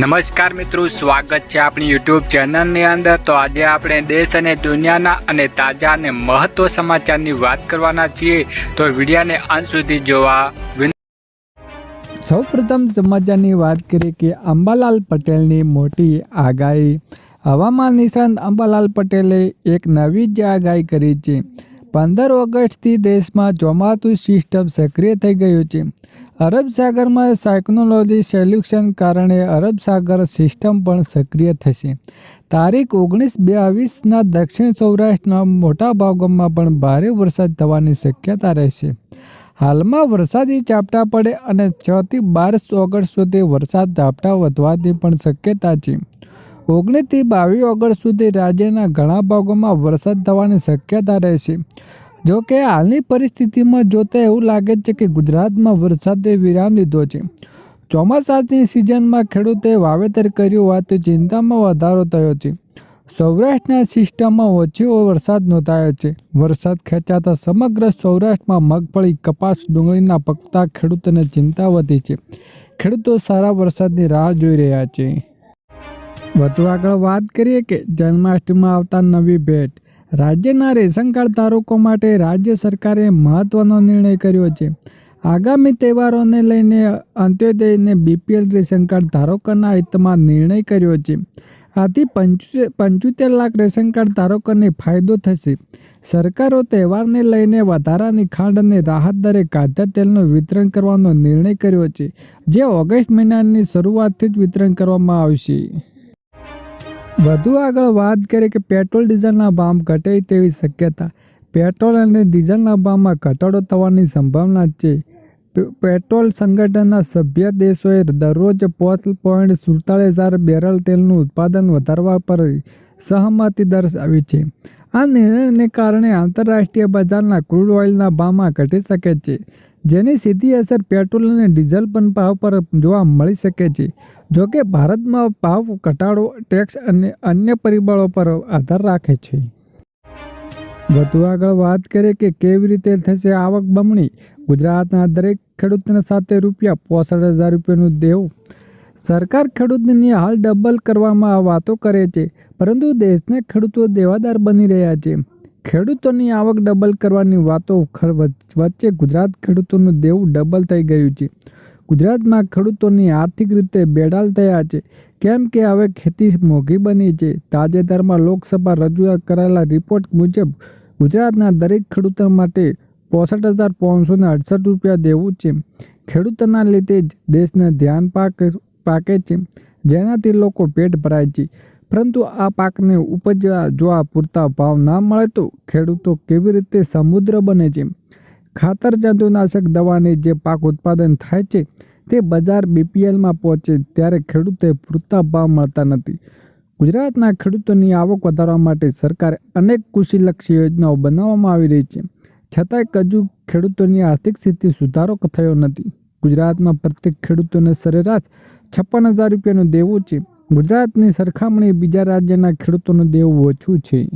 નમસ્કાર મિત્રો, સ્વાગત છે આપણી યુટ્યુબ ચેનલની અંદર. તો આજે આપણે દેશ અને દુનિયાના અને તાજા અને મહત્વ સમાચારની વાત કરવાના છીએ. તો વિડીયાને અંત સુધી જોવા સૌ પ્રથમ સમાચારની વાત કરીએ કે અંબાલાલ પટેલની મોટી આગાહી. હવામાન નિષ્ણાંત અંબાલાલ પટેલે એક નવી જ આગાહી કરી છે. પંદર ઓગસ્ટથી દેશમાં ચોમાસું સિસ્ટમ સક્રિય થઈ ગયું છે. અરબ સાગરમાં સાયક્નોલોજી સોલ્યુશન કારણે અરબ સાગર સિસ્ટમ પણ સક્રિય થશે. તારીખ ઓગણીસ બાવીસના દક્ષિણ સૌરાષ્ટ્રના મોટા ભાગોમાં પણ ભારે વરસાદ થવાની શક્યતા રહેશે. હાલમાં વરસાદી ઝાપટા પડે અને છથી બાર ઓગસ્ટ સુધી વરસાદ ઝાપટા વધવાની પણ શક્યતા છે. ઓગણીસથી બાવીસ ઓગસ્ટ સુધી રાજ્યના ઘણા ભાગોમાં વરસાદ થવાની શક્યતા રહેશે જો કે હાલની પરિસ્થિતિમાં જોતા એવું લાગે છે કે ગુજરાતમાં વરસાદે વિરામ લીધો છે. ચોમાસાની સિઝનમાં ખેડૂતે વાવેતર કર્યું હોવાથી ચિંતામાં વધારો થયો છે. સૌરાષ્ટ્રના સિસ્ટમમાં ઓછો વરસાદ નોંધાયો છે. વરસાદ ખેંચાતા સમગ્ર સૌરાષ્ટ્રમાં મગફળી, કપાસ, ડુંગળીના પકતા ખેડૂતોને ચિંતા વધી છે. ખેડૂતો સારા વરસાદની રાહ જોઈ રહ્યા છે. વધુ આગળ વાત કરીએ કે જન્માષ્ટમીમાં આવતા નવી ભેટ. રાજ્યના રેશન કાર્ડ ધારકો માટે રાજ્ય સરકારે મહત્વનો નિર્ણય કર્યો છે. આગામી તહેવારોને લઈને અંત્યોદયને બીપીએલ રેશન કાર્ડ ધારકોના હિતમાં નિર્ણય કર્યો છે. આથી પંચો પંચોતેર લાખ રેશન કાર્ડ ધારકોને ફાયદો થશે. સરકારો તહેવારને લઈને વધારાની ખાંડ અને રાહત દરે ખાદ્ય તેલનું વિતરણ કરવાનો નિર્ણય કર્યો છે. જે ઓગસ્ટ મહિનાની શરૂઆતથી જ વિતરણ કરવામાં આવશે. વધુ આગળ વાત કરીએ કે પેટ્રોલ, ડીઝલના ભાવ ઘટે તેવી શક્યતા. પેટ્રોલ અને ડીઝલના ભાવમાં ઘટાડો થવાની સંભાવના છે. પેટ્રોલ સંગઠનના સભ્ય દેશોએ દરરોજ પાંચ પોઈન્ટ સુડતાલીસ હજાર બેરલ તેલનું ઉત્પાદન વધારવા પર સહમતિ દર્શાવી છે. આ નિર્ણયને કારણે આંતરરાષ્ટ્રીય બજારના ક્રૂડ ઓઇલના ભાવમાં ઘટી શકે છે, જેની સીધી અસર પેટ્રોલ અને ડીઝલ પણ ભાવ પર જોવા મળી શકે છે. જોકે ભારતમાં ભાવ ઘટાડો ટેક્સ અને અન્ય પરિબળો પર આધાર રાખે છે. વધુ આગળ વાત કરીએ કે કેવી રીતે થશે આવક બમણી, ગુજરાતના દરેક ખેડૂતને સાથે રૂપિયા પોસઠ હજાર રૂપિયાનું દેવું સરકાર ખેડૂતની હાલ ડબલ કરવામાં વાતો કરે છે, પરંતુ દેશના ખેડૂતો દેવાદાર બની રહ્યા છે. ખેડૂતોની આવક ડબલ કરવાની વાતો વચ્ચે ગુજરાત ખેડૂતોનું દેવું ડબલ થઈ ગયું છે. ગુજરાતમાં ખેડૂતોની આર્થિક રીતે બેડાલ થયા છે, કેમ કે હવે ખેતી મોંઘી બની છે. તાજેતરમાં લોકસભા રજૂઆત કરાયેલા રિપોર્ટ મુજબ, ગુજરાતના દરેક ખેડૂતો માટે પોસઠ હજાર પાંચસો અડસઠ રૂપિયા દેવું છે. ખેડૂતોના લીધે જ દેશને ધ્યાન પાક પાકે છે. જેનાથી લોકો પેટ ભરાય છે. પરંતુ આ પાકને ઉપજવા જો આ પૂરતા ભાવ ના મળે તો ખેડૂતો કેવી રીતે સમુદ્ર બને છે? ખાતર જંતુનાશક દવાની જે પાક ઉત્પાદન થાય છે તે બજાર બીપીએલમાં પહોંચે ત્યારે ખેડૂતોએ પૂરતા ભાવ મળતા નથી. ગુજરાતના ખેડૂતોની આવક વધારવા માટે સરકારે અનેક કૃષિલક્ષી યોજનાઓ બનાવવામાં આવી રહી છે. છતાંય હજુ ખેડૂતોની આર્થિક સ્થિતિ સુધારો થયો નથી. ગુજરાતમાં પ્રત્યેક ખેડૂતોને સરેરાશ છપ્પન હજાર રૂપિયાનું દેવું છે. ગુજરાતની સરખામણી બીજા રાજ્યના ખેડૂતોનું દેવું ઓછું છે.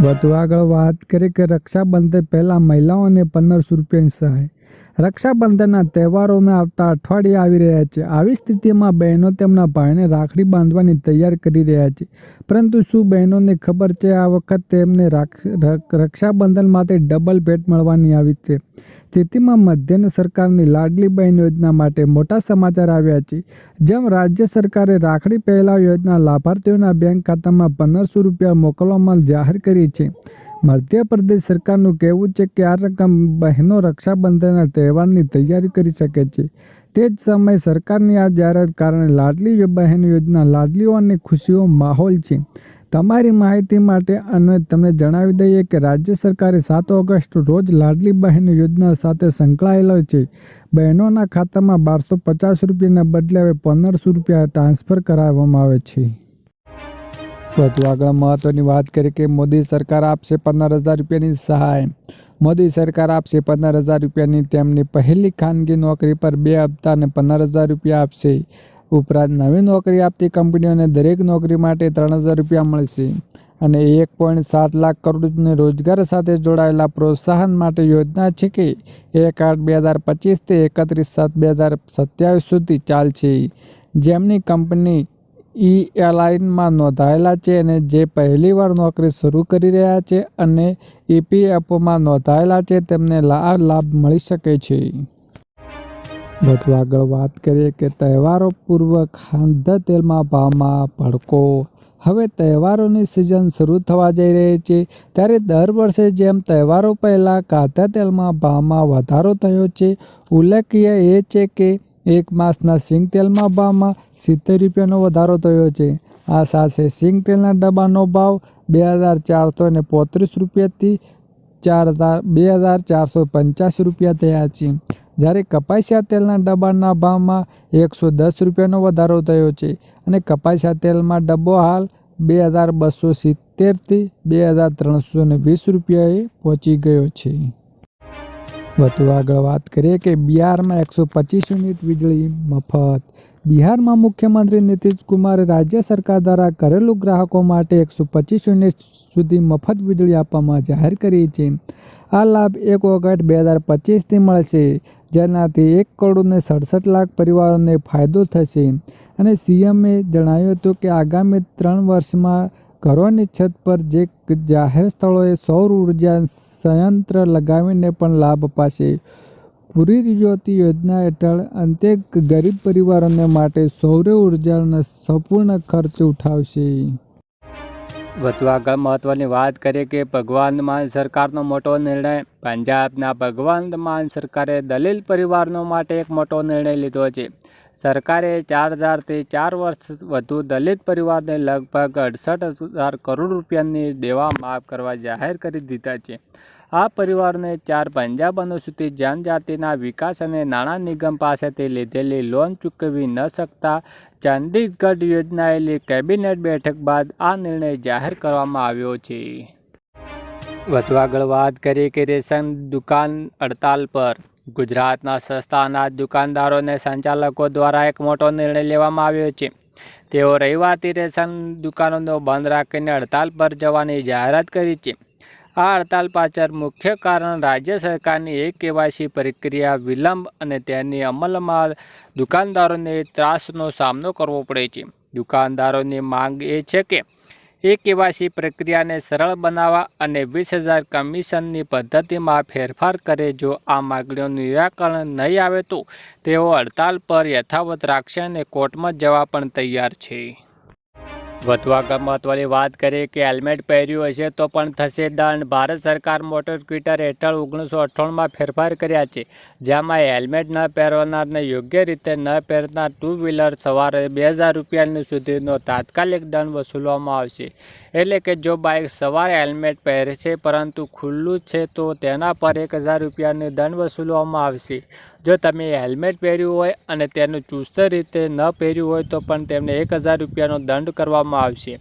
વધુ આગળ વાત કરીએ કે રક્ષાબંધન પહેલાં મહિલાઓને પંદરસો રૂપિયાની સહાય. રક્ષાબંધનના તહેવારોને આવતા અઠવાડિયે આવી રહ્યા છે. આવી સ્થિતિમાં બહેનો તેમના ભાઈને રાખડી બાંધવાની તૈયાર કરી રહ્યા છે. પરંતુ શું બહેનોને ખબર છે? આ વખત તેમને રક્ષાબંધન માટે ડબલ ભેટ મળવાની આવી છે. સ્થિતિમાં મધ્યન સરકારની લાડલી બહેન યોજના માટે મોટા સમાચાર આવ્યા છે. જેમ રાજ્ય સરકારે રાખડી પહેલા યોજના લાભાર્થીઓના બેંક ખાતામાં પંદરસો રૂપિયા મોકલવામાં જાહેર કરી છે. મધ્યપ્રદેશ સરકારનું કહેવું છે કે આ રકમ બહેનો રક્ષાબંધનના તહેવારની તૈયારી કરી શકે છે. તે જ સમયે સરકારની આ જાહેરાત કારણે લાડલી બહેન યોજના લાડલીઓ અને ખુશીઓ માહોલ છે. તમારી માહિતી માટે અને તમને જણાવી દઈએ કે રાજ્ય સરકારે સાત ઓગસ્ટ રોજ લાડલી બહેન યોજના સાથે સંકળાયેલો છે. બહેનોના ખાતામાં બારસો પચાસ રૂપિયાના બદલે હવે પંદરસો રૂપિયા ટ્રાન્સફર કરાવવામાં આવે છે. વધુ આગળ મહત્વની વાત કરીએ કે મોદી સરકાર આપશે પંદર હજાર રૂપિયાની સહાય. મોદી સરકાર આપશે પંદર હજાર રૂપિયાની તેમની પહેલી ખાનગી નોકરી પર બે હપ્તા અને પંદર હજાર રૂપિયા આપશે. ઉપરાંત નવી નોકરી આપતી કંપનીઓને દરેક નોકરી માટે ત્રણ હજાર રૂપિયા મળશે. અને એક પોઈન્ટ સાત લાખ કરોડની રોજગાર સાથે જોડાયેલા પ્રોત્સાહન માટે યોજના છે કે એક આઠ બે હજાર પચીસથી એકત્રીસ સાત બે હજાર સત્યાવીસ સુધી ચાલશે. જેમની કંપની ઈ એરલાઇનમાં નોંધાયેલા છે અને જે પહેલીવાર નોકરી શરૂ કરી રહ્યા છે અને ઈપીએફઓમાં નોંધાયેલા છે, તેમને આ લાભ મળી શકે છે. વધુ આગળ વાત કરીએ કે તહેવારો પૂર્વ ખાદ્ય તેલમાં ભાવમાં ભડકો હવે તહેવારોની સિઝન શરૂ થવા જઈ રહી છે. ત્યારે દર વર્ષે જેમ તહેવારો પહેલાં કાચા તેલમાં ભાવમાં વધારો થયો છે, ઉલ્લેખનીય એ છે કે એક માસના સિંગ તેલમાં ભાવમાં સિત્તેર રૂપિયાનો વધારો થયો છે. આ સાથે સિંગ તેલના ડબ્બાનો ભાવ બે હજાર ચારસો પોત્રીસ રૂપિયાથી ચાર હજાર બે હજાર ચારસો પંચ્યાસી રૂપિયા થયા છે. જ્યારે કપાસિયા તેલના ડબ્બાના ભાવમાં એકસો દસ રૂપિયાનો વધારો થયો છે અને કપાસિયા તેલમાં ડબ્બો હાલ બે હજાર બસો સિત્તેરથી બે હજાર ત્રણસો ને વીસ રૂપિયાએ પહોંચી ગયો છે. વધુ આગળ વાત કરીએ કે બિહારમાં એકસો પચીસ યુનિટ વીજળી મફત બિહારમાં મુખ્યમંત્રી નીતિશ કુમારે રાજ્ય સરકાર દ્વારા ઘરેલું ગ્રાહકો માટે એકસો પચીસ યુનિટ સુધી મફત વીજળી આપવામાં જાહેર કરી છે. આ લાભ એક ઓગસ્ટ બે હજાર પચીસથી મળશે, જેનાથી એક કરોડને સડસઠ લાખ પરિવારોને ફાયદો થશે. અને સીએમએ જણાવ્યું હતું કે આગામી ત્રણ વર્ષમાં ઘરોની છત પર જે જાહેર સ્થળોએ સૌર ઊર્જા સંયંત્ર લગાવીને પણ લાભ અપાશે. પૂરી જ્યોતિ યોજના હેઠળ અંતે ગરીબ પરિવારોને માટે સૌર ઉર્જાનો સંપૂર્ણ ખર્ચ ઉઠાવશે. વધુ આગળ મહત્વની વાત કરીએ કે ભગવાન માન સરકારનો મોટો નિર્ણય પંજાબના ભગવાન માન સરકારે દલીલ પરિવારનો માટે એક મોટો નિર્ણય લીધો છે. સરકારે ચાર હજારથી ચાર વર્ષ વધુ દલિત પરિવારને લગભગ અડસઠ હજાર કરોડ રૂપિયાની દેવા માફ કરવા જાહેર કરી દીધા છે. આ પરિવારને ચાર પંજાબ અનુસૂચિત જનજાતિના વિકાસ અને નાણાં નિગમ પાસેથી લીધેલી લોન ચૂકવી ન શકતા ચંદીગઢ યોજનાયેલી કેબિનેટ બેઠક બાદ આ નિર્ણય જાહેર કરવામાં આવ્યો છે. વધુ આગળ વાત કરીએ કે રેશન દુકાન હડતાલ પર ગુજરાતના સસ્તા અનાજ દુકાનદારોને સંચાલકો દ્વારા એક મોટો નિર્ણય લેવામાં આવ્યો છે. તેઓ રવિવારથી રેશન દુકાનોનો બંધ રાખીને હડતાલ પર જવાની જાહેરાત કરી છે. આ હડતાલ પાછળ મુખ્ય કારણ રાજ્ય સરકારની એક કેવાયસી પ્રક્રિયા વિલંબ અને તેની અમલમાં દુકાનદારોને ત્રાસનો સામનો કરવો પડે છે. દુકાનદારોની માંગ એ છે કે એ કેવાયસી પ્રક્રિયાને સરળ બનાવવા અને વીસ હજાર કમિશનની પદ્ધતિમાં ફેરફાર કરે જો આ માગણીઓનું નિરાકરણ નહીં આવે તો તેઓ હડતાલ પર યથાવત રાખશે અને કોર્ટમાં જવા પણ તૈયાર છે. વધુ આગળ મહત્વની વાત કરીએ કે હેલ્મેટ પહેર્યું હશે તો પણ થશે દંડ. ભારત સરકાર મોટર ક્વિટર હેઠળ ઓગણીસો અઠ્ઠાણુંમાં ફેરફાર કર્યા છે, જેમાં હેલ્મેટ ન પહેરનારને યોગ્ય રીતે ન પહેરનાર ટુ વ્હીલર સવારે બે હજાર રૂપિયાની સુધીનો તાત્કાલિક દંડ વસૂલવામાં આવશે. એટલે કે જો બાઇક સવારે હેલ્મેટ પહેરે છે, પરંતુ ખુલ્લું છે, તો તેના પર એક હજાર રૂપિયાની દંડ વસૂલવામાં આવશે. જો તમે હેલ્મેટ પહેર્યું હોય અને તેનું ચુસ્ત રીતે ન પહેર્યું હોય, તો પણ તેમને એક હજાર રૂપિયાનો દંડ કરવામાં આવશે.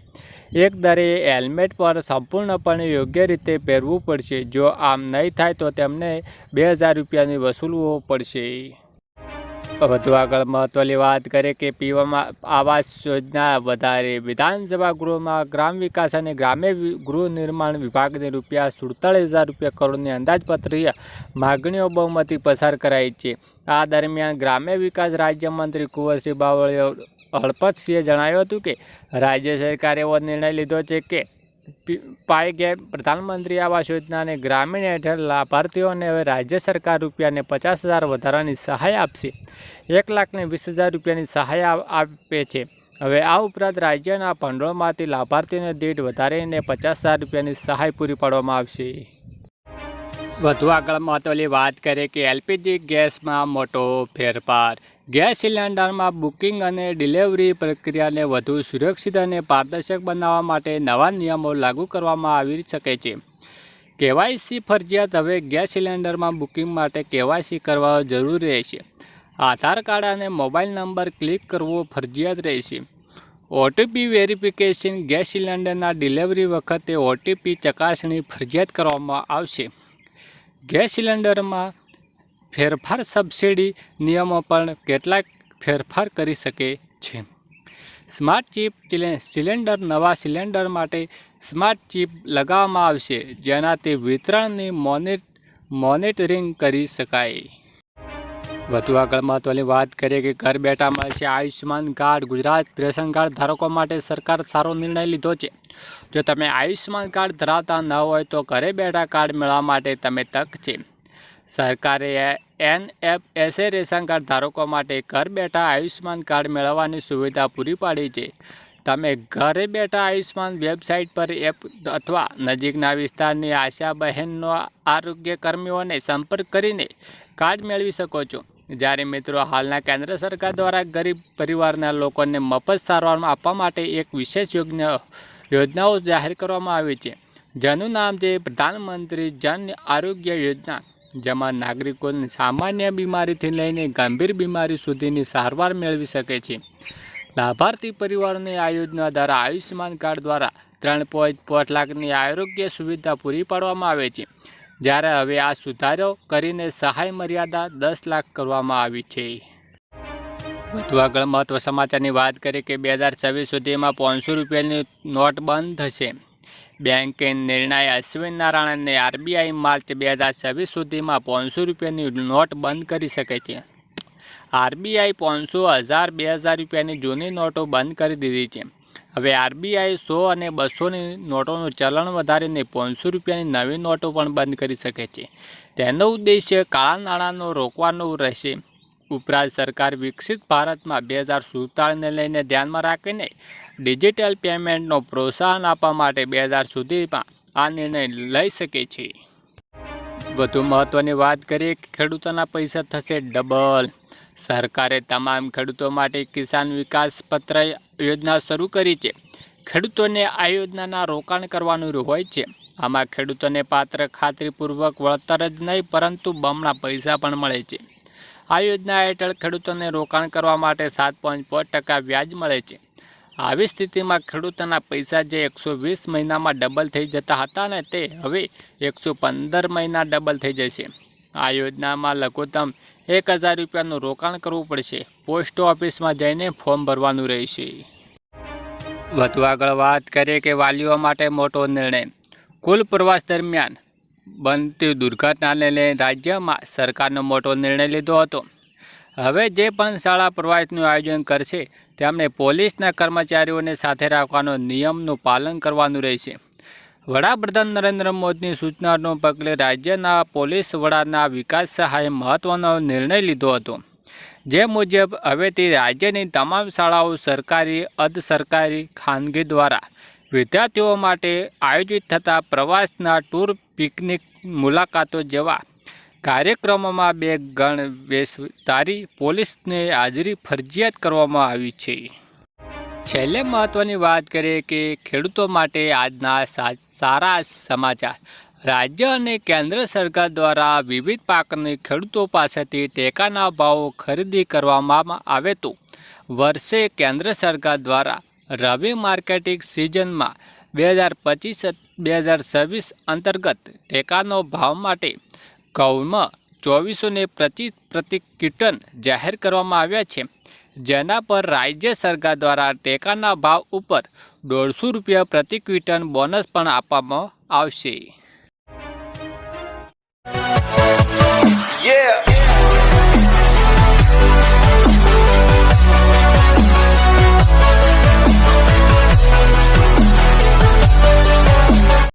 એક દરે હેલ્મેટ પર સંપૂર્ણપણે યોગ્ય રીતે પહેરવું પડશે. જો આમ નહીં થાય, તો તેમને બે હજાર રૂપિયાની વસૂલવો પડશે. વધુ આગળ મહત્વની વાત કરીએ કે પીવામાં આવાસ યોજના વધારે. વિધાનસભા ગૃહમાં ગ્રામ વિકાસ અને ગ્રામ્ય ગૃહ નિર્માણ વિભાગને રૂપિયા સુડતાળીસ હજાર રૂપિયા કરોડની અંદાજપત્રીય માગણીઓ બહુમતી પસાર કરાઈ છે. આ દરમિયાન ગ્રામ્ય વિકાસ રાજ્યમંત્રી કુંવરસિંહ બાવળીએ હળપતસિંહે જણાવ્યું હતું કે રાજ્ય સરકારે એવો નિર્ણય લીધો છે કે પાય ગેપ પ્રધાનમંત્રી આવાસ યોજનાને ગ્રામીણ હેઠળ લાભાર્થીઓને હવે રાજ્ય સરકાર રૂપિયાને પચાસ હજાર વધારાની સહાય આપશે. એક લાખને વીસ હજાર રૂપિયાની સહાય આપે છે. હવે આ ઉપરાંત રાજ્યના ભંડોળમાંથી લાભાર્થીઓને દીઠ વધારીને પચાસ હજાર રૂપિયાની સહાય પૂરી પાડવામાં આવશે. વધુ આગળ મહત્વની વાત કરીએ કે એલપીજી ગેસમાં મોટો ફેરફાર. ગેસ સિલિન્ડરમાં બુકિંગ અને ડિલિવરી પ્રક્રિયાને વધુ સુરક્ષિત અને પારદર્શક બનાવવા માટે નવા નિયમો લાગુ કરવામાં આવી શકે છે. કેવાયસી ફરજિયાત હવે ગેસ સિલિન્ડરમાં બુકિંગ માટે કેવાયસી કરવા જરૂરી રહેશે. આધાર કાર્ડ અને મોબાઈલ નંબર ક્લિક કરવો ફરજિયાત રહેશે. ઓટીપી વેરિફિકેશન ગેસ સિલિન્ડરના ડિલિવરી વખતે ઓટીપી ચકાસણી ફરજિયાત કરવામાં આવશે. ગેસ સિલિન્ડરમાં ફેરફાર સબસિડી નિયમો પણ કેટલાક ફેરફાર કરી શકે છે. સ્માર્ટ ચિપ સિલિન્ડર, નવા સિલિન્ડર માટે સ્માર્ટ ચિપ લગાવવામાં આવશે, જેનાથી વિતરણની મોનિ મોનિટરિંગ કરી શકાય. વધુ આગળ મહત્વની વાત કરીએ કે ઘર બેઠા મળશે Ayushman card. Gujarat ration card ધારકો માટે સરકાર સારો નિર્ણય લીધો છે. જો તમે આયુષ્યમાન કાર્ડ ધરાવતા ન હોય તો ઘરે બેઠા કાર્ડ મેળવવા માટે તમે તક છે. સરકારે N F S A ration card ધારકો માટે ઘર બેઠા આયુષ્યમાન કાર્ડ મેળવવાની સુવિધા પૂરી પાડી છે. તમે ઘરે બેઠા આયુષ્યમાન વેબસાઇટ પર એપ અથવા નજીકના વિસ્તારની આશા બહેનનો આરોગ્ય કર્મીઓને સંપર્ક કરીને કાર્ડ મેળવી શકો છો. જ્યારે મિત્રો હાલના કેન્દ્ર સરકાર દ્વારા ગરીબ પરિવારના લોકોને મફત સારવાર આપવા માટે એક વિશેષ યોજના યોજનાઓ જાહેર કરવામાં આવી છે. જેનું નામ છે પ્રધાનમંત્રી જન આરોગ્ય યોજના, જેમાં નાગરિકોને સામાન્ય બીમારીથી લઈને ગંભીર બીમારી સુધીની સારવાર મેળવી શકે છે. લાભાર્થી પરિવારોને આ યોજના દ્વારા આયુષ્યમાન કાર્ડ દ્વારા ત્રણ પોઈન્ટ પાંચ લાખની આરોગ્ય સુવિધા પૂરી પાડવામાં આવે છે. જ્યારે હવે આ સુધારો કરીને સહાય મર્યાદા દસ લાખ કરવામાં આવી છે. વધુ આગળ મહત્વ સમાચારની વાત કરીએ કે બે હજાર છવ્વીસ સુધીમાં પાંચસો રૂપિયાની નોટ બંધ થશે. બેંકે નિર્ણય અશ્વિન નારાયણને આરબીઆઈ માર્ચ બે હજાર છવ્વીસ સુધીમાં પાંચસો રૂપિયાની નોટ બંધ કરી શકે છે. આરબીઆઈ પાંચસો હજાર બે હજાર રૂપિયાની જૂની નોટો બંધ કરી દીધી છે. હવે આરબીઆઈ સો અને બસોની નોટોનું ચલણ વધારીને પાંચસો રૂપિયાની નવી નોટો પણ બંધ કરી શકે છે. તેનો ઉદ્દેશ્ય કાળા નાણાંનો રોકવાનો રહેશે. ઉપરાંત સરકાર વિકસિત ભારતમાં બે હજાર સુડતાળીસને લઈને ધ્યાનમાં રાખીને ડિજિટલ પેમેન્ટનો પ્રોત્સાહન આપવા માટે બે હજાર સુધીમાં આ નિર્ણય લઈ શકે છે. વધુ મહત્ત્વની વાત કરીએ કે ખેડૂતોના પૈસા થશે ડબલ. સરકારે તમામ ખેડૂતો માટે કિસાન વિકાસ પત્ર યોજના શરૂ કરી છે. ખેડૂતોને આ યોજનાના રોકાણ કરવાનું હોય છે. આમાં ખેડૂતોને પાત્ર ખાતરીપૂર્વક વળતર જ નહીં, પરંતુ બમણા પૈસા પણ મળે છે. આ યોજના હેઠળ ખેડૂતોને રોકાણ કરવા માટે સાત પોઈન્ટ પાંચ ટકા વ્યાજ મળે છે. આવી સ્થિતિમાં ખેડૂતોના પૈસા જે એકસો વીસ મહિનામાં ડબલ થઈ જતા હતા ને તે હવે એકસો પંદર મહિના ડબલ થઈ જશે. આ યોજનામાં લઘુત્તમ એક હજાર રૂપિયાનું રોકાણ કરવું પડશે. પોસ્ટ ઓફિસમાં જઈને ફોર્મ ભરવાનું રહેશે. વધુ આગળ વાત કરીએ કે વાલીઓ માટે મોટો નિર્ણય. કુલ પ્રવાસ દરમિયાન બનતી દુર્ઘટનાને લઈને રાજ્યમાં સરકારનો મોટો નિર્ણય લીધો હતો. હવે જે પણ શાળા પ્રવાસનું આયોજન કરશે તેમણે પોલીસના કર્મચારીઓને સાથે રાખવાનો નિયમનું પાલન કરવાનું રહેશે. વડાપ્રધાન નરેન્દ્ર મોદીની સૂચનાનો પગલે રાજ્યના પોલીસ વડાના વિકાસ સહાયે મહત્ત્વનો નિર્ણય લીધો હતો. જે મુજબ હવેથી રાજ્યની તમામ શાળાઓ સરકારી અર્ધ સરકારી ખાનગી દ્વારા વિદ્યાર્થીઓ માટે આયોજિત થતા પ્રવાસના ટૂર પિકનિક મુલાકાતો જેવા કાર્યક્રમોમાં બે ગણ વેશધારી પોલીસને હાજરી ફરજિયાત કરવામાં આવી છે. છેલ્લે મહત્ત્વની વાત કરીએ કે ખેડૂતો માટે આજના સારા સમાચાર. રાજ્ય અને કેન્દ્ર સરકાર દ્વારા વિવિધ પાકની ખેડૂતો પાસેથી ટેકાના ભાવો ખરીદી કરવામાં આવે તો વર્ષે કેન્દ્ર સરકાર દ્વારા રવિ માર્કેટિંગ સિઝનમાં બે હજાર પચીસ, બે હજાર છવ્વીસ અંતર્ગત ટેકાનો ભાવ માટે ઘઉંમાં ચોવીસો ને પચીસ પ્રતિ કિટન જાહેર કરવામાં આવ્યા છે. જેના પર રાજ્ય સરકાર દ્વારા ટેકાના ભાવ ઉપર દોઢસો રૂપિયા પ્રતિ ક્વિન્ટલ બોનસ પણ આપવામાં આવશે.